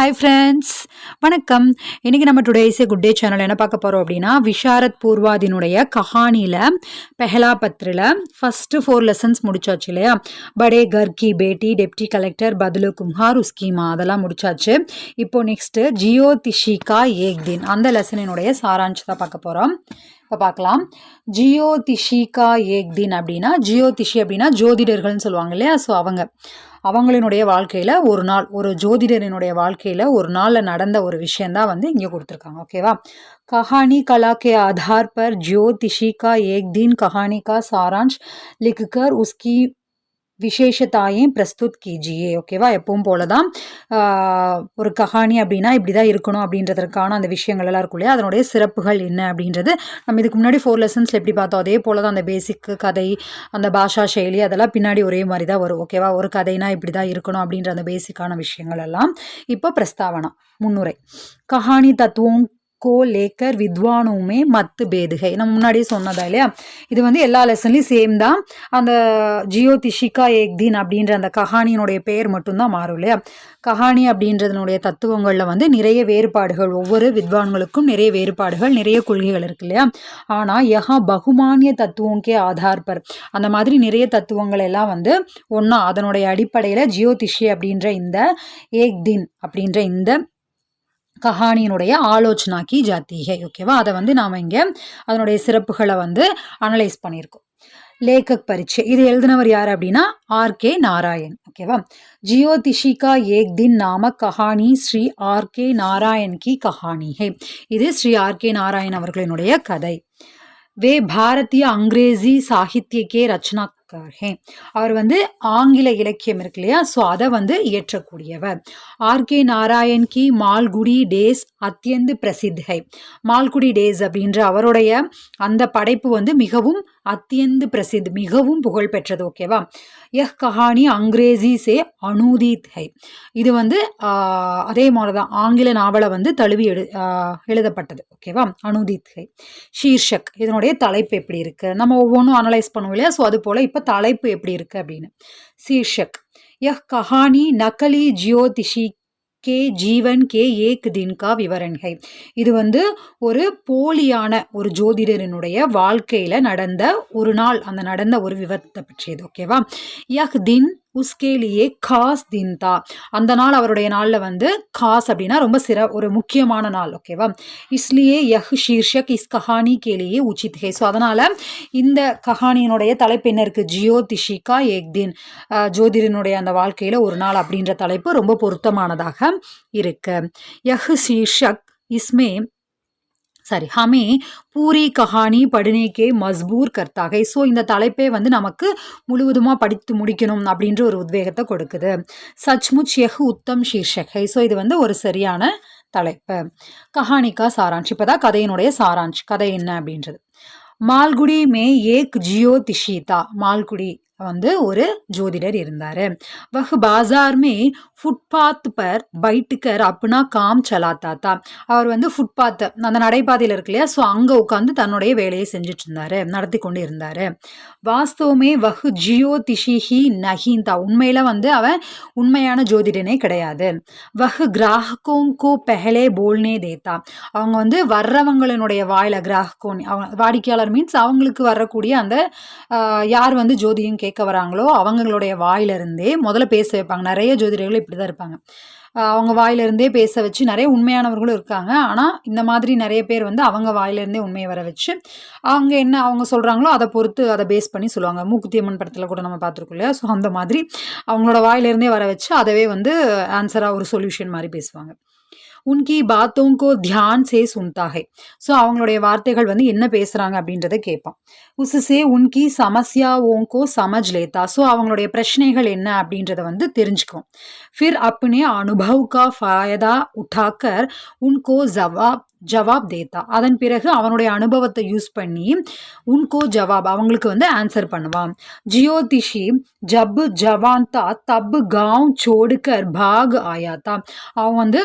Hi friends வணக்கம். இன்றைக்கி நம்ம டுடேஸே குட் டே சேனல் என்ன பார்க்க போகிறோம் அப்படின்னா விஷாரத் பூர்வாதினுடைய கஹானியில் பெஹலா பத்ரில் ஃபஸ்ட்டு ஃபோர் லெசன்ஸ் முடிச்சாச்சு இல்லையா? படே கர் கி பேட்டி டெப்டி கலெக்டர் பதுலு கும்ஹார் உஸ்கீமா அதெல்லாம் முடிச்சாச்சு. இப்போ நெக்ஸ்ட்டு ஜியோ திஷிகா ஏக் தின் அந்த லெசனினுடைய சாராம்சத்தை பார்க்க போகிறோம் இப்போ பார்க்கலாம். ஜியோ திஷிகா ஏக் தின் அப்படின்னா ஜியோ திஷி அப்படின்னா ஜோதிடர்கள்னு சொல்லுவாங்க இல்லையா? ஸோ அவங்க. அவங்களினுடைய வாழ்க்கையில் ஒரு நாள் ஒரு ஜோதிடரினுடைய வாழ்க்கையில் ஒரு நாளில் நடந்த ஒரு விஷயந்தான் வந்து இங்கே கொடுத்துருக்காங்க ஓகேவா कहानी कला के आधार पर ज्योतिषी का एक दिन कहानी का सारांश लिखकर उसकी விசேஷத்தாயும் பிரஸ்துத் கீஜியே ஓகேவா எப்பவும் போல தான் ஒரு கஹானி அப்படின்னா இப்படி தான் இருக்கணும் அப்படின்றதற்கான அந்த விஷயங்கள் எல்லாம் இருக்கும் இல்லையா? அதனுடைய சிறப்புகள் என்ன அப்படின்றது நம்ம இதுக்கு முன்னாடி ஃபோர் லெசன்ஸில் எப்படி பார்த்தோம்? அதே போல் தான் அந்த பேசிக் கதை அந்த பாஷா செயலி அதெல்லாம் பின்னாடி ஒரே மாதிரி தான் வரும் ஓகேவா ஒரு கதைனா இப்படி தான் இருக்கணும் அப்படின்ற அந்த பேசிக்கான விஷயங்கள் எல்லாம். இப்போ பிரஸ்தாவனா முன்னுரை. கஹானி தத்துவம் கோ லேக்கர் வித்வானுமே மத்து பேதுகை. நம்ம முன்னாடியே சொன்னதா இல்லையா? இது வந்து எல்லா லெசன்லையும் சேம் தான். அந்த ஜியோ திஷிகா ஏக்தீன் அப்படின்ற அந்த கஹானியினுடைய பெயர் மட்டும்தான் மாறும் இல்லையா? கஹானி அப்படின்றதுனுடைய தத்துவங்களில் வந்து நிறைய வேறுபாடுகள் ஒவ்வொரு வித்வான்களுக்கும் நிறைய வேறுபாடுகள் நிறைய கொள்கைகள் இருக்கு இல்லையா? ஆனால் யஹா பகுமானிய தத்துவங்கே ஆதார்பர் அந்த மாதிரி நிறைய தத்துவங்கள் எல்லாம் வந்து ஒன்றா அதனுடைய அடிப்படையில் ஜியோதிஷி அப்படின்ற இந்த ஏக்தீன் அப்படின்ற இந்த கஹானியினுடைய ஆலோசனாக்கி ஜாத்திகை ஓகேவா அதை வந்து நாம் இங்கே அதனுடைய சிறப்புகளை வந்து அனலைஸ் பண்ணியிருக்கோம். லேக்கக் பரீட்சை. இது எழுதினவர் யார் அப்படின்னா? ஆர் கே நாராயண் ஓகேவா ஜியோதிஷிகா ஏக் தின் நாம கஹானி ஸ்ரீ ஆர் கே நாராயண் கி கஹானி ஹே இது ஸ்ரீ ஆர் கே நாராயண் அவர்களினுடைய கதை. வே பாரதிய அங்கிரேசி சாகித்யக்கே ரச்சனா ஹே அவர் வந்து ஆங்கில இலக்கியம் இருக்கு இல்லையா? ஸோ அதை வந்து இயற்றக்கூடியவர். ஆர். கே. நாராயண் கி. மால்குடி டேஸ் அத்தியந்து பிரசித்தை. மால்குடி டேஸ் அப்படின்ற அவருடைய அந்த படைப்பு வந்து மிகவும் அத்தியந்த பிரசித் மிகவும் புகழ் பெற்றது ஓகேவா யஹ் கஹானி அங்கிரேசி சே அனுதீத் ஹை. இது வந்து அதே மாதிரி தான் ஆங்கில நாவலை வந்து தழுவி எழு எழுதப்பட்டது ஓகேவா அனுதீத் ஹை. ஷீர்ஷக் இதனுடைய தலைப்பு எப்படி இருக்குது நம்ம ஒவ்வொன்றும் அனலைஸ் பண்ணுவோம் இல்லையா? ஸோ அது போல் இப்போ தலைப்பு எப்படி இருக்குது அப்படின்னு. சீர்ஷக் யஹ் கஹானி நகலி ஜியோதிஷி கே ஜீவன் கே ஏக் தின்கா கா ஹை இது வந்து ஒரு போலியான ஒரு ஜோதிடரினுடைய வாழ்க்கையில் நடந்த ஒரு நாள் அந்த நடந்த ஒரு விவரத்தை பற்றியது ஓகேவா யஹ் தின் உஸ்கேலியே காஸ் தின் தா அந்த நாள் அவருடைய நாளில் வந்து காஸ் அப்படின்னா ரொம்ப சிற ஒரு முக்கியமான நாள் ஓகேவா இஸ்லியே யஹ் ஷீர்ஷக் இஸ் கஹானி கேலியே உச்சித் ஹே. ஸோ அதனால் இந்த கஹானியினுடைய தலைப்பு என்ன இருக்குது ஜியோ திஷிகா ஏக் தின். ஜோதிடனுடைய அந்த வாழ்க்கையில் ஒரு நாள் அப்படின்ற தலைப்பு ரொம்ப பொருத்தமானதாக இருக்கு. யஹ் ஷீர்ஷக் இஸ்மே சாரி ஹமே பூரி கஹானி படுனேக்கே மஸ்பூர் கர்த்தாகை. ஸோ இந்த தலைப்பே வந்து நமக்கு முழுவதுமாக படித்து முடிக்கணும் அப்படின்ற ஒரு உத்வேகத்தை கொடுக்குது. சச்முச் எஹ் உத்தம் ஷீர்ஷகை ஸோ இது வந்து ஒரு சரியான தலைப்பு. கஹானிக்கா சாராஞ்ச் இப்போ தான் கதையினுடைய சாராஞ்ச் கதை என்ன அப்படின்றது. மால்குடி மே ஏக் ஜியோ திஷிதா. மால்குடி வந்து ஒரு ஜோதிடர் இருந்தார். வஹ் பாசார் மே ஃபுட்பாத் பர் பைட்டுக்கர் அப்னா காம் சலாத்தா தா அவர் வந்து ஃபுட்பாத் அந்த நடைபாதையில் இருக்கு இல்லையா? ஸோ அங்கே உட்காந்து தன்னுடைய வேலையை செஞ்சுட்டு இருந்தார் நடத்தி கொண்டு இருந்தார். வாஸ்தவமே வஹ் ஜியோ திஷிஹி நஹீந்தா. உண்மையில் வந்து அவன் உண்மையான ஜோதிடனே கிடையாது. வஹ் கிராஹகோம் கோ பெஹலே போல்னே தேத்தா. அவங்க வந்து வர்றவங்களினுடைய வாயில கிராஹ்கோன் அவங்க வாடிக்கையாளர் மீன்ஸ் அவங்களுக்கு வரக்கூடிய அந்த யார் வந்து ஜோதியம் கேட்க வராங்களோ அவங்களுடைய வாயிலிருந்தே முதல்ல பேச வைப்பாங்க. நிறைய ஜோதிடர்கள் இப்படி தான் இருப்பாங்க அவங்க வாயிலிருந்தே பேச வச்சு நிறைய உண்மையானவர்களும் இருக்காங்க. ஆனால் இந்த மாதிரி நிறைய பேர் வந்து அவங்க வாயிலிருந்தே உண்மையை வர வச்சு அவங்க என்ன அவங்க சொல்கிறாங்களோ அதை பொறுத்து அதை பேஸ் பண்ணி சொல்லுவாங்க. மூக்குத்தி அம்மன் படத்தில் கூட நம்ம பார்த்துருக்கோம் இல்லையா? ஸோ அந்த மாதிரி அவங்களோட வாயிலிருந்தே வர வச்சு அதவே வந்து ஆன்சராக ஒரு சொல்யூஷன் மாதிரி பேசுவாங்க. உன்கி பாத்தோங்கோ தியான் சே சுன்தா ஸோ அவங்களுடைய வார்த்தைகள் வந்து என்ன பேசுகிறாங்க அப்படின்றத கேட்பான் உசுசே உன்கி சமஸ்யா ஓங்கோ சமஜ் லேத்தா. ஸோ அவங்களுடைய பிரச்சனைகள் என்ன அப்படின்றத வந்து தெரிஞ்சுக்கும் ஃபிர் அப்னே அனுபவ் கா ஃபாயதா உட்டாக்கர் உன்கோ ஜவாப் ஜவாப் தேத்தா. அதன் பிறகு அவனுடைய அனுபவத்தை யூஸ் பண்ணி உன்கோ ஜவாப் அவங்களுக்கு வந்து ஆன்சர் பண்ணுவான். ஜியோதிஷி ஜப்பு ஜவான்தா தப்பு காவ் சோடுக்கர் பாக் ஆயாத்தா. அவன் வந்து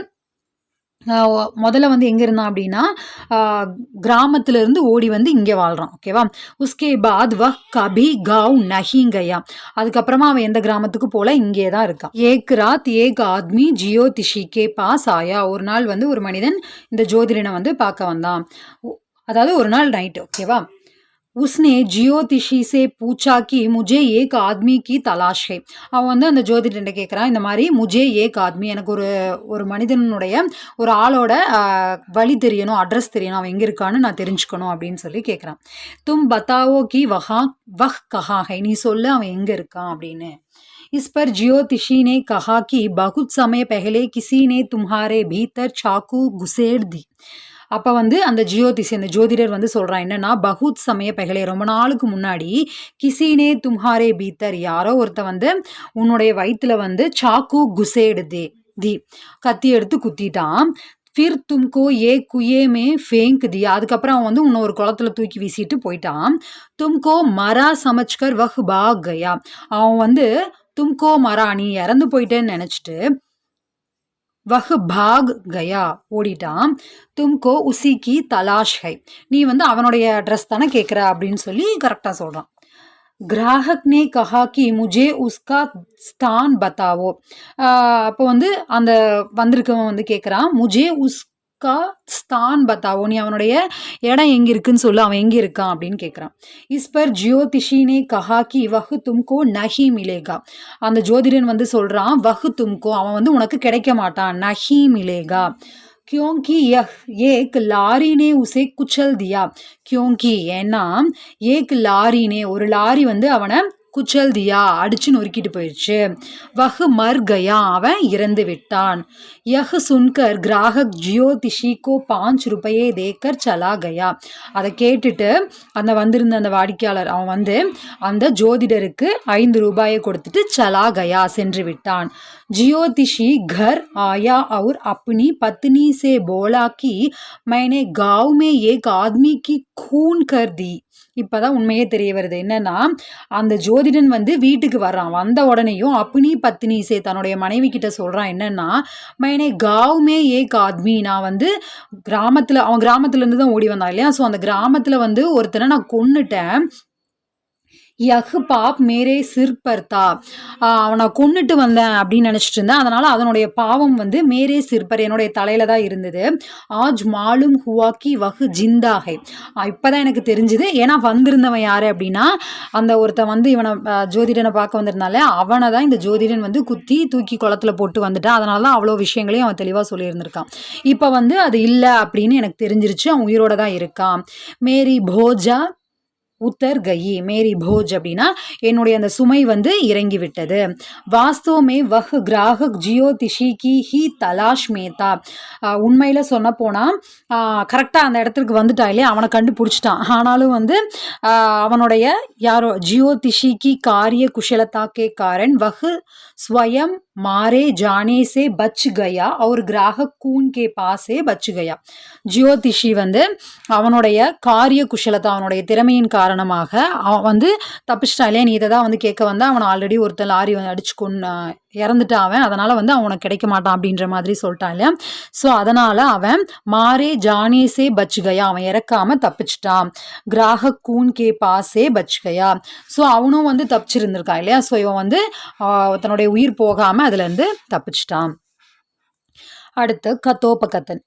முதல்ல வந்து எங்கே இருந்தான் அப்படின்னா ஆஹ் இருந்து ஓடி வந்து இங்கே வாழ்கிறான் ஓகேவா உஸ்கே பாத் வஹ் கபி காவ் நஹிங்கயா. அதுக்கப்புறமா அவன் எந்த கிராமத்துக்கு போல? இங்கே தான் இருக்கான். ஏக் ராத் ஏக் ஆத்மி ஜியோ திஷிகே பாஸ் ஆயா ஒரு நாள் வந்து ஒரு மனிதன் இந்த ஜோதிடனை வந்து பார்க்க வந்தான். அதாவது ஒரு நாள் நைட் ஓகேவா உஸ்னே ஜியோதிஷி சே பூச்சா கி முஜே ஏக் ஆத்மி கி தலாஷ் ஹை அவன் வந்து அந்த ஜோதிடன்ட்ட கேட்குறான் இந்த மாதிரி முஜே ஏக் ஆத்மி எனக்கு ஒரு ஒரு மனிதனுடைய ஒரு ஆளோட ஆஹ், வழி தெரியணும் அட்ரஸ் தெரியணும் அவன் எங்கே இருக்கான்னு நான் தெரிஞ்சுக்கணும் அப்படின்னு சொல்லி கேட்குறான் தும் பத்தாவோ கி வஹா வஹ் கஹா ஹை நீ சொல்லு அவன் எங்கே இருக்கான் அப்படின்னு इस पर ज्योतिषी ने कहा कि बहुत समय पहले किसी ने तुम्हारे भीतर चाकू घुसेड़ दी அப்போ வந்து அந்த ஜியோதிஷி அந்த ஜோதிடர் வந்து சொல்கிறான் என்னன்னா பகுத் சமய பகலே ரொம்ப நாளுக்கு முன்னாடி கிசினே தும்ஹாரே பீத்தர் யாரோ ஒருத்த வந்து உன்னுடைய வயிற்றுல வந்து சாக்கு குசேடு தே தி கத்தி எடுத்து குத்திட்டான். ஃபிர் தும்கோ ஏ குயேமே மே அதுக்கப்புறம் அவன் வந்து இன்னொரு ஒரு குளத்துல தூக்கி வீசிட்டு போயிட்டான். தும்கோ மரா சமச்கர் வஹ் பாக் கயா. அவன் வந்து தும்கோ மரா நீ இறந்து போயிட்டேன்னு நினச்சிட்டு வஹ் பாக் கயா ஓடிட்டான். தும்கோ உசி கி தலாஷ் ஹை. நீ வந்து அவனுடைய ட்ரெஸ் தானே கேட்குற அப்படின்னு சொல்லி கரெக்டாக சொல்கிறான் கிராஹக் நே கஹா கி முஜே உஸ்கா ஸ்தான் பத்தாவோ. அப்போ வந்து அந்த வந்திருக்கவன் வந்து கேட்குறான் முஜே உஸ் உஸ்கா ஸ்தான் பத்தாவோ நீ அவனுடைய இடம் எங்கே இருக்குன்னு சொல்லு அவன் எங்கே இருக்கான் அப்படின்னு கேட்குறான் இஸ் பர் ஜியோதிஷினே கஹாக்கி வஹு தும்கோ நஹி மிலேகா. அந்த ஜோதிடன் வந்து சொல்கிறான் வஹு தும்கோ அவன் வந்து உனக்கு கிடைக்க மாட்டான். நஹி மிலேகா. கியோங்கி யஹ் ஏக் லாரினே உசே குச்சல் தியா. கியோங்கி ஏன்னா ஏக் லாரினே ஒரு லாரி வந்து அவனை குச்சல் தியா அடிச்சு நொறுக்கிட்டு போயிடுச்சு வஹு மர் கயா அவன் இறந்து விட்டான். யஹ் சுன்கர் கிராகக் ஜியோதிஷி கோ பாஞ்ச் ரூபாயே தேக்கர் சலா கயா. அதை கேட்டுட்டு அந்த வந்திருந்த அந்த வாடிக்கையாளர் அவன் வந்து அந்த ஜோதிடருக்கு ஐந்து ரூபாயை கொடுத்துட்டு சலாகயா சென்று விட்டான். ஜியோதிஷி கர் ஆயா அவுர் அப்னி பத்னி சே போலாக்கி மைனே காவ் மே ஏக் ஆத்மிக்கு கூன் கர் தி. இப்போதான் உண்மையே தெரிய வருது. என்னன்னா அந்த ஜோதி ஜோதிடன் வந்து வீட்டுக்கு வர்றான். வந்த உடனேயும் அப்பினி பத்தினி சே தன்னுடைய மனைவி கிட்ட சொல்கிறான் என்னென்னா மைனே காவுமே ஏக் ஆத்மி நான் வந்து கிராமத்தில் அவன் கிராமத்துலேருந்து தான் ஓடி வந்தான் இல்லையா? ஸோ அந்த கிராமத்தில் வந்து ஒருத்தனை நான் கொன்னுட்டேன். யஹ் பாப் மேரே சிர் பர்தா. அவனை கொன்னுட்டு வந்தேன் அப்படின்னு நினச்சிட்டு இருந்தேன். அதனால் அதனுடைய பாவம் வந்து மேரே சிற்பர் என்னுடைய தலையில தான் இருந்தது. ஆஜ் மாலும் ஹுவாக்கி வஹு ஜிந்தாகை இப்போ தான் எனக்கு தெரிஞ்சுது. ஏன்னா வந்திருந்தவன் யார் அப்படின்னா அந்த ஒருத்தன் வந்து இவனை ஜோதிடனை பார்க்க வந்திருந்தால அவனை தான் இந்த ஜோதிடன் வந்து குத்தி தூக்கி குளத்துல போட்டு வந்துட்டான் அதனால தான் அவ்வளோ விஷயங்களையும் அவன் தெளிவாக சொல்லியிருந்திருக்கான். இப்போ வந்து அது இல்லை அப்படின்னு எனக்கு தெரிஞ்சிருச்சு. அவன் உயிரோட தான் இருக்கான். மேரி போஜா உத்தர் கயி மேரி போஜ் அப்படின்னா என்னுடைய அந்த சுமை வந்து இறங்கி விட்டது வாஸ்தவமே வஹ் கிராஹக் ஜியோதிஷி கி ஹி தலாஷ் மேத்தா. உண்மையில் சொன்ன போனால் கரெக்டாக அந்த இடத்துக்கு வந்துட்டா இல்லையா? அவனை கண்டுபிடிச்சிட்டான். ஆனாலும் வந்து அவனுடைய யாரோ ஜியோதிஷி கி காரிய குஷலதா கே காரன் வஹ் ஸ்வயம் மாரே ஜானே சே பச் கயா. அவர் கிராக கூன் கே பாசே பச் கயா. ஜியோதிஷி வந்து அவனுடைய காரிய குஷலத்தை அவனுடைய திறமையின் காரணமாக அவன் வந்து தப்பிச்சிட்டான் இல்லையா நீ இதை தான் வந்து கேட்க வந்தால் அவனை ஆல்ரெடி ஒருத்தன் லாரி அடிச்சு கொண்டு இறந்துட்டான் அவன் அதனால் வந்து அவனுக்கு கிடைக்க மாட்டான் அப்படின்ற மாதிரி சொல்லிட்டான் இல்லையா? ஸோ அதனால் அவன் மாரே ஜானேசே பச் அவன் இறக்காம தப்பிச்சிட்டான். கிராக கூன் கே பாசே பச்சுகையா. ஸோ அவனும் வந்து தப்பிச்சிருந்திருக்கான் இல்லையா? ஸோ இவன் வந்து தன்னுடைய உயிர் போகாமல் அதுலேருந்து தப்பிச்சிட்டான். அடுத்து கத்தோபகத்தன்.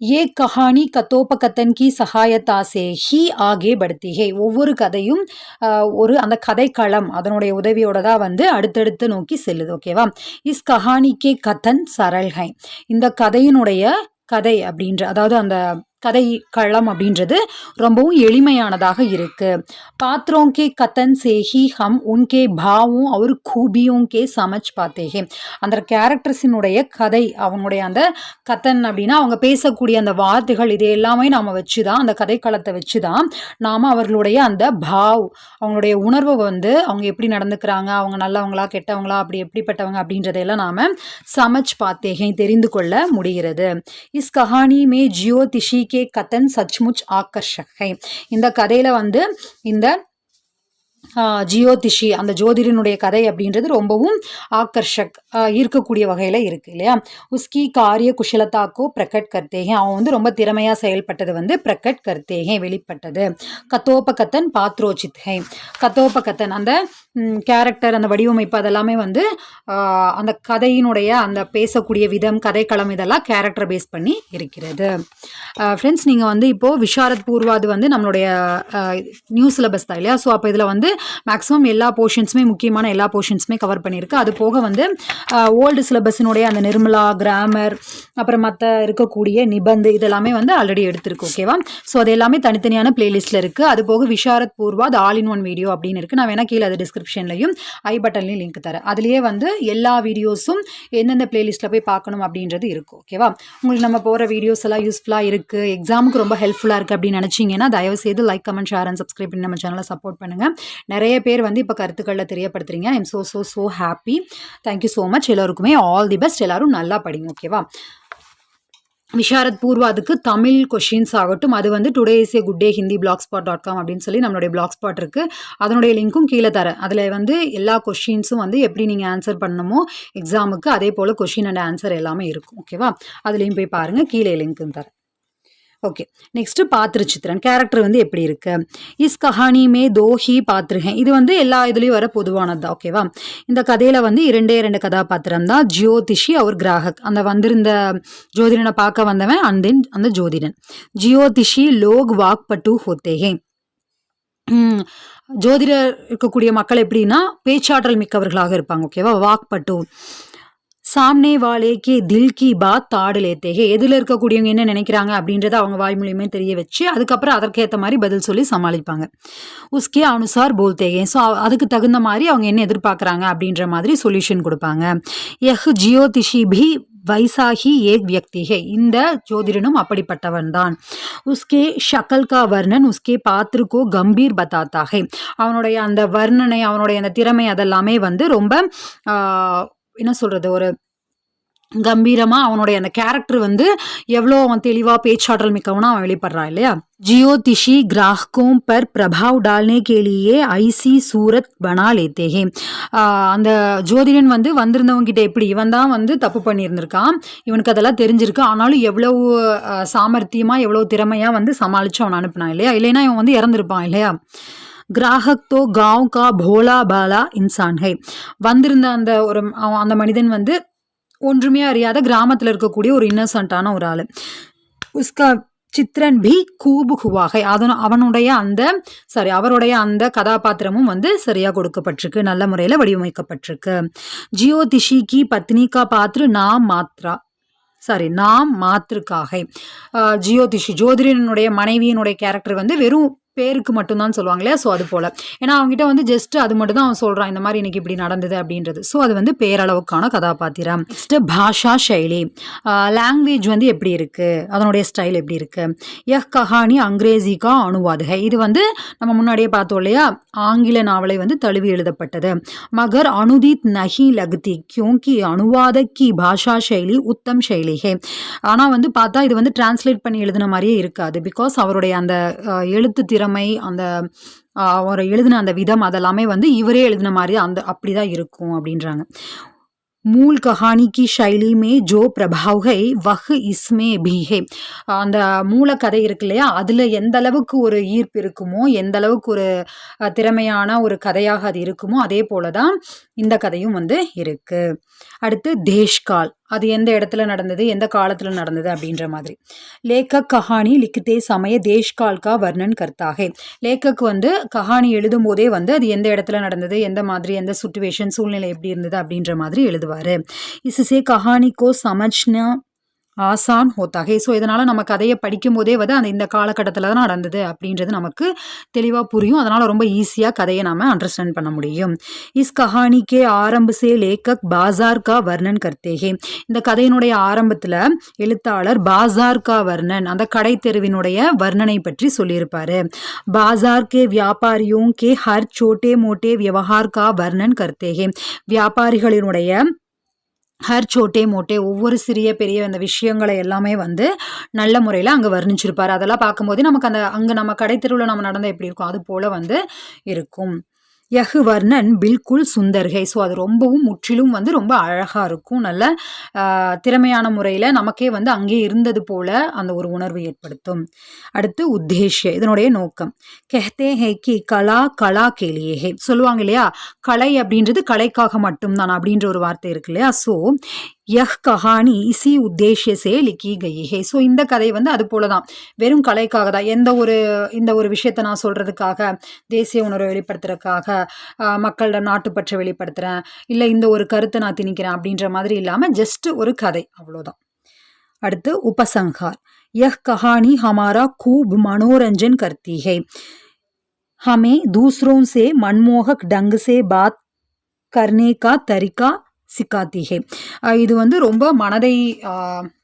ये कहानी கத்தோபகத்தன் கி சகாயத்தா சே ஹி ஆகே படுத்தி ஹே ஒவ்வொரு கதையும் ஆஹ், ஒரு அந்த கதைக்களம் அதனுடைய உதவியோட தான் வந்து அடுத்தடுத்து நோக்கி செல்லுது ஓகேவா இஸ் கஹானிக்கே கதன் சரல் ஹை இந்த கதையினுடைய கதை அப்படின்ற அதாவது அந்த கதை களம் அப்படின்றது ரொம்பவும் எளிமையானதாக இருக்கு. பாத்திரோம் கே கத்தன் சேஹி ஹம் உன்கே பாவும் அவர் கூபியும் கே சமச் பார்த்தேகே அந்த கேரக்டர்ஸினுடைய கதை அவங்களுடைய அந்த கத்தன் அப்படின்னா அவங்க பேசக்கூடிய அந்த வார்த்தைகள் இது எல்லாமே நாம் வச்சு தான் அந்த கதைக்களத்தை வச்சு தான் நாம் அவர்களுடைய அந்த பாவ் அவங்களுடைய உணர்வை வந்து அவங்க எப்படி நடந்துக்கிறாங்க அவங்க நல்லவங்களா கெட்டவங்களா அப்படி எப்படிப்பட்டவங்க அப்படின்றதையெல்லாம் நாம் சமச் பார்த்தேகே தெரிந்து கொள்ள முடிகிறது. இஸ் கஹானி மே ஜியோ கே கத்தன் சச்முச் ஆக்கர்ஷகை. இந்த கதையில் வந்து இந்த ஜியோதிஷி அந்த ஜோதிடனுடைய கதை அப்படின்றது ரொம்பவும் ஆக்கர்ஷக் ஈர்க்கக்கூடிய வகையில் இருக்குது இல்லையா? உஸ்கி காரிய குஷலதாக்கோ பிரகட் கர்த்தேகே. அவன் வந்து ரொம்ப திறமையாக செயல்பட்டது வந்து பிரகட் கர்த்தேகே வெளிப்பட்டது. கத்தோபகத்தன் பாத்ரோச்சித் கத்தோபகத்தன் அந்த கேரக்டர் அந்த வடிவமைப்பு அதெல்லாமே வந்து அந்த கதையினுடைய அந்த பேசக்கூடிய விதம் கதைக்களம் இதெல்லாம் கேரக்டர் பேஸ் பண்ணி இருக்கிறது. ஃப்ரெண்ட்ஸ் நீங்கள் வந்து இப்போது விஷாரத் பூர்வாது வந்து நம்மளுடைய நியூ சிலபஸ் தான் இல்லையா? ஸோ அப்போ இதில் வந்து மேக்ஸிமம் எல்லா போர்ஷன்ஸுமே முக்கியமான எல்லா போர்ஷன்ஸுமே கவர் பண்ணியிருக்கு. அது போக வந்து ஓல்டு சிலபஸினுடைய அந்த நிர்மலா கிராமர் அப்புறம் மற்ற இருக்கக்கூடிய நிபந்து இதெல்லாமே வந்து ஆல்ரெடி எடுத்திருக்கு ஓகேவா ஸோ அது எல்லாமே தனித்தனியான பிளேலிஸ்ட்டில் இருக்குது அது போக விஷாரத் பூர்வா அது ஆல் இன் ஒன் வீடியோ அப்படின்னு இருக்குது நான் வேணால் கீழே அது டிஸ்கிரிப்ஷன்லையும் ஐ பட்டன்லையும் லிங்க் தரேன். அதுலேயே வந்து எல்லா வீடியோஸும் எந்தெந்த பிளேலிஸ்ட்டில் போய் பார்க்கணும் அப்படின்றது இருக்கும் ஓகேவா உங்களுக்கு நம்ம போகிற வீடியோஸ் எல்லாம் யூஸ்ஃபுல்லாக இருக்குது எக்ஸாமுக்கு ரொம்ப ஹெல்ப்ஃபுல்லாக இருக்குது அப்படின்னு நினச்சிங்கன்னா தயவு செய்து like comment share and subscribe பண்ணி நம்ம சேனலை சப்போர்ட் பண்ணுங்கள் நிறைய பேர் வந்து இப்போ கருத்துக்களில் தெரியப்படுத்துறீங்க. I'm so so so happy thank you so much எல்லாருக்குமே ஆல் தி பெஸ்ட் எல்லோரும் நல்லா படிங்க ஓகேவா விஷாரத் பூர்வாதுக்கு தமிழ் கொஷின்ஸ் ஆகட்டும். அது வந்து today is a good day Hindi blogspot dot com அப்படின்னு சொல்லி நம்மளுடைய பிளாக் ஸ்பாட் இருக்குது அதனுடைய லிங்க்கும் கீழே தரேன். அதில் வந்து எல்லா கொஷின்ஸும் வந்து எப்படி நீங்கள் ஆன்சர் பண்ணணுமோ எக்ஸாமுக்கு அதே போல் கொஷின் அண்ட் ஆன்சர் எல்லாமே இருக்கும். ஓகேவா அதுலேயும் போய் பாருங்கள் கீழே லிங்க்கும் தரேன். ஓகே நெக்ஸ்ட் பாத்திரச்சித்திரன் கேரக்டர் வந்து எப்படி இருக்கு? இஸ் கஹானி மே தோஹி இது வந்து எல்லா இதுலேயும் வர பொதுவானது? தான் ஓகேவா இந்த கதையில் வந்து இரண்டே ரெண்டு கதாபாத்திரம் தான். ஜியோதிஷி அவர் கிராகக். அந்த வந்திருந்த ஜோதிடனை பார்க்க வந்தவன் அண்ட் தென் அந்த ஜோதிடன். ஜியோதிஷி லோக் வாக் பட்டு ஹோத்தேகே. ஜோதிடர் இருக்கக்கூடிய மக்கள் எப்படின்னா பேச்சாற்றல் மிக்கவர்களாக இருப்பாங்க. ஓகேவா வாக் பட்டு. சாம்னே வாலேக்கே கே தில் கி பாத் தாடு லேத்தேகே எதில் இருக்கக்கூடியவங்க என்ன நினைக்கிறாங்க அப்படின்றத அவங்க வாய் மூலியமே தெரிய வச்சு அதுக்கப்புறம் அதற்கேற்ற மாதிரி பதில் சொல்லி சமாளிப்பாங்க. உஸ்கே அனுசார் போல்தேகே ஸோ அதுக்கு தகுந்த மாதிரி அவங்க என்ன எதிர்பார்க்குறாங்க அப்படின்ற மாதிரி சொல்யூஷன் கொடுப்பாங்க. எஹ் ஜியோதிஷி பி வைசாகி ஏக் வியக்தி இந்த ஜோதிடனும் அப்படிப்பட்டவன் தான். உஸ்கே ஷக்கல் கா வர்ணன் உஸ்கே பாத்திருக்கோ கம்பீர் பதாத்தாகை அவனுடைய அந்த வர்ணனை அவனுடைய அந்த திறமை அதெல்லாமே வந்து ரொம்ப என்ன சொல்கிறது ஒரு கம்பீரமாக அவனுடைய அந்த கேரக்டர் வந்து எவ்வளோ அவன் தெளிவாக பேச்சாற்றல் மிக்கவனா அவன் வெளிப்படுறான் இல்லையா? ஜியோதிஷி கிராஹ்கோம் பர் பிரபாவ் டால்னே கேலியே ஐசி சூரத் பனா லேத்தே அந்த ஜோதிடன் வந்து வந்திருந்தவங்கிட்ட எப்படி இவன் தான் வந்து தப்பு பண்ணியிருந்திருக்கான்? இவனுக்கு அதெல்லாம் தெரிஞ்சிருக்கு. ஆனாலும் எவ்வளவு சாமர்த்தியமாக எவ்வளோ எவ்வளவு வந்து சமாளித்து அவன் அனுப்பினான் இல்லையா? இல்லைன்னா இவன் வந்து இறந்துருப்பான் இல்லையா? கிராஹக் தோ காவ் கா போலா பாலா இன்சான். ஹை வந்திருந்த அந்த ஒரு அந்த மனிதன் வந்து ஒன்றுமே அறியாத கிராமத்தில் இருக்கக்கூடிய ஒரு இன்னசென்ட்டான ஒரு ஆள். உஸ்கா சித்ரன் பி கூபு ஹுவாகை அதன் அவனுடைய அந்த சாரி அவருடைய அந்த கதாபாத்திரமும் வந்து சரியாக கொடுக்கப்பட்டிருக்கு. நல்ல முறையில் வடிவமைக்கப்பட்டிருக்கு. ஜியோதிஷி கி பத்னிகா பாத்ரு நாம் மாத்ரா. சாரி நாம் மாத்திருக்காகை ஜியோதிஷி ஜோதிடனுடைய மனைவியினுடைய கேரக்டர் வந்து வெறும் பேருக்கு மட்டும்தான் சொல்லுவாங்க இல்லையா? ஸோ அது போல். ஏன்னா அவங்ககிட்ட வந்து ஜஸ்ட் அது மட்டும் தான் அவன் சொல்கிறான் இந்த மாதிரி இன்றைக்கி இப்படி நடந்தது அப்படின்றது. ஸோ அது வந்து பேரளவுக்கான கதாபாத்திரம். நெக்ஸ்ட் பாஷா சைலி லாங்குவேஜ் வந்து எப்படி இருக்குது அதனுடைய ஸ்டைல் எப்படி இருக்குது யஹ் கஹானி அங்கிரேசிகா அனுவாதுகை இது வந்து நம்ம முன்னாடியே பார்த்தோம் இல்லையா? ஆங்கில நாவலை வந்து தழுவி எழுதப்பட்டது. மகர் அனுதீத் நஹி லக்தி. கியோங்கி அனுவாத கி பாஷா சைலி உத்தம் சைலி ஹே ஆனால் வந்து பார்த்தா இது வந்து டிரான்ஸ்லேட் பண்ணி எழுதின மாதிரியே இருக்காது. பிகாஸ் அவருடைய அந்த எழுத்து திறம் அந்த அஹ், அவர் எழுதின அந்த விதம் அதெல்லாமே வந்து இவரே எழுதின மாதிரி அந்த அப்படி தான் இருக்கும் அப்படின்றாங்க मूल कहानी की शैली में जो प्रभाव है वह इसमें भी है அந்த மூல கதை இருக்கு இல்லையா அதில் எந்த அளவுக்கு ஒரு ஈர்ப்பு இருக்குமோ எந்த அளவுக்கு ஒரு அஹ், திறமையான ஒரு கதையாக அது இருக்குமோ அதே போல தான் இந்த கதையும் வந்து இருக்கு அடுத்து தேஷ்கால் அது எந்த இடத்துல நடந்தது எந்த காலத்தில் நடந்தது அப்படின்ற மாதிரி. லேக்கக் கஹானி லிக்கித்தே சமய தேஷ்கால் கா வர்ணன் கர்த்தாகே. லேக்கக் வந்து கஹானி எழுதும் போதே வந்து அது எந்த இடத்துல நடந்தது எந்த மாதிரி எந்த சுச்சுவேஷன் சூழ்நிலை எப்படி இருந்தது அப்படின்ற மாதிரி எழுதுவார். இசுசே கஹானிக்கோ சமஜ்னா ஆசான் ஹோத்தாகே. ஸோ இதனால் நம்ம கதையை படிக்கும் போதே வந்து அந்த இந்த காலகட்டத்தில் தான் நடந்தது அப்படின்றது நமக்கு தெளிவாக புரியும். அதனால் ரொம்ப ஈஸியாக கதையை நாம் அண்டர்ஸ்டாண்ட் பண்ண முடியும். இஸ் கஹானி கே ஆரம்பசே லேக்கக் பாசார்கா வர்ணன் கர்த்தேகே. இந்த கதையினுடைய ஆரம்பத்தில் எழுத்தாளர் பாசார்கா வர்ணன் அந்த கடை தெருவினுடைய வர்ணனை பற்றி சொல்லியிருப்பார். பாசார் கே வியாபாரியும் கே ஹர் சோட்டே மோட்டே விவகார் வர்ணன் கர்த்தேகே. வியாபாரிகளினுடைய ஹர் சோட்டே மோட்டே ஒவ்வொரு சிறிய பெரிய அந்த விஷயங்களை எல்லாமே வந்து நல்ல முறையில் அங்கே வர்ணிச்சிருப்பார். அதெல்லாம் பார்க்கும்போதே நமக்கு அந்த அங்கே நம்ம கடைத்தெருவில் நம்ம நடந்தால் எப்படி இருக்கும் அது போல் வந்து இருக்கும். யகுவர்ணன் பில்குல் சுந்தர்கை ஸோ அது ரொம்பவும் முற்றிலும் வந்து ரொம்ப அழகாக இருக்கும். நல்ல திறமையான முறையில் நமக்கே வந்து அங்கே இருந்தது போல அந்த ஒரு உணர்வு ஏற்படுத்தும். அடுத்து உத்தேஷ்ய இதனுடைய நோக்கம். கெஹ்தே ஹே கி கலா கலா கேலியே ஹே. சொல்லுவாங்க இல்லையா? கலை அப்படின்றது கலைக்காக மட்டும்தான் அப்படின்ற ஒரு வார்த்தை இருக்கு இல்லையா? ஸோ யஹ் கஹானி இசி உத்தேஷ்ய சே லிக்கி கயி. ஸோ இந்த கதை வந்து அது போல தான் வெறும் கலைக்காக தான். எந்த ஒரு இந்த ஒரு விஷயத்த நான் சொல்கிறதுக்காக தேசிய உணர்வை வெளிப்படுத்துறதுக்காக மக்களோட நாட்டு பற்றை வெளிப்படுத்துகிறேன் இல்லை இந்த ஒரு கருத்தை நான் திணிக்கிறேன் அப்படின்ற மாதிரி இல்லாமல் ஜஸ்ட் ஒரு கதை. அவ்வளோதான் அடுத்து உபசங்கார். யஹ் கஹானி ஹமாரா கூப் மனோரஞ்சன் கர்த்தி. ஹமே தூசரோம் சே மன்மோகக் டங்கு சே பாத் கர்னேகா தரிகா சிக்காத்திகே. இது வந்து ரொம்ப மனதை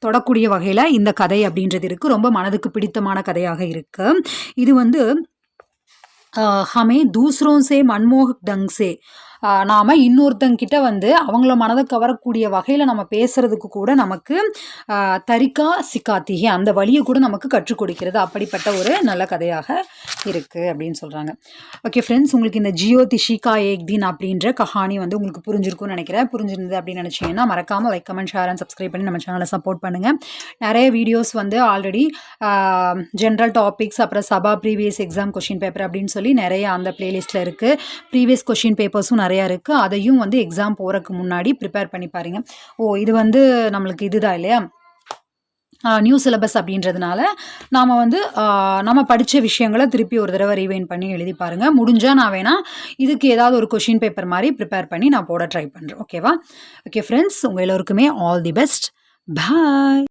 தொடக்கூடிய வகையில் இந்த கதை அப்படின்றது இருக்குது ரொம்ப மனதுக்கு பிடித்தமான கதையாக இருக்குது இது வந்து ஹமே தூசரோம் சே மன்மோகக் டங் சே நாம் இன்னொருத்தங்கிட்ட வந்து அவங்கள மனதை கவரக்கூடிய வகையில் நம்ம பேசுகிறதுக்கு கூட நமக்கு தரிக்கா சிக்காத்திகி அந்த வழியை கூட நமக்கு கற்றுக் கொடுக்கிறது. அப்படிப்பட்ட ஒரு நல்ல கதையாக இருக்குது அப்படின்னு சொல்கிறாங்க ஓகே ஃப்ரெண்ட்ஸ் உங்களுக்கு இந்த ஜியோ திஷிகா ஏக்தீன் அப்படின்ற கஹானி வந்து உங்களுக்கு புரிஞ்சிருக்கும்னு நினைக்கிறேன். புரிஞ்சிருந்தது அப்படின்னு நினச்சிங்கன்னா மறக்காமல் like comment share and subscribe பண்ணி நம்ம சேனலை சப்போர்ட் பண்ணுங்கள் நிறைய வீடியோஸ் வந்து ஆல்ரெடி ஜென்ரல் டாபிக்ஸ் அப்புறம் Sabha previous exam question paper அப்படின்னு சொல்லி நிறைய அந்த பிளேலிஸ்ட்டில் இருக்குது ப்ரீவியஸ் கொஷின் பேப்பர்ஸும் நிறைய இருக்குது அதையும் வந்து எக்ஸாம் போகிறதுக்கு முன்னாடி ப்ரிப்பேர் பண்ணி பாருங்க. ஓ இது வந்து நம்மளுக்கு இதுதான் இல்லையா? நியூ சிலபஸ் அப்படின்றதுனால நாம் வந்து நம்ம படித்த விஷயங்களை திருப்பி ஒரு தடவை ரீவைன் பண்ணி எழுதி பாருங்கள் முடிஞ்சால் நான் வேணால் இதுக்கு ஏதாவது ஒரு கொஷின் பேப்பர் மாதிரி ப்ரிப்பேர் பண்ணி நான் போட ட்ரை பண்ணுறேன் ஓகேவா ஓகே ஃப்ரெண்ட்ஸ் உங்கள் எல்லோருக்குமே ஆல் தி பெஸ்ட் பாய்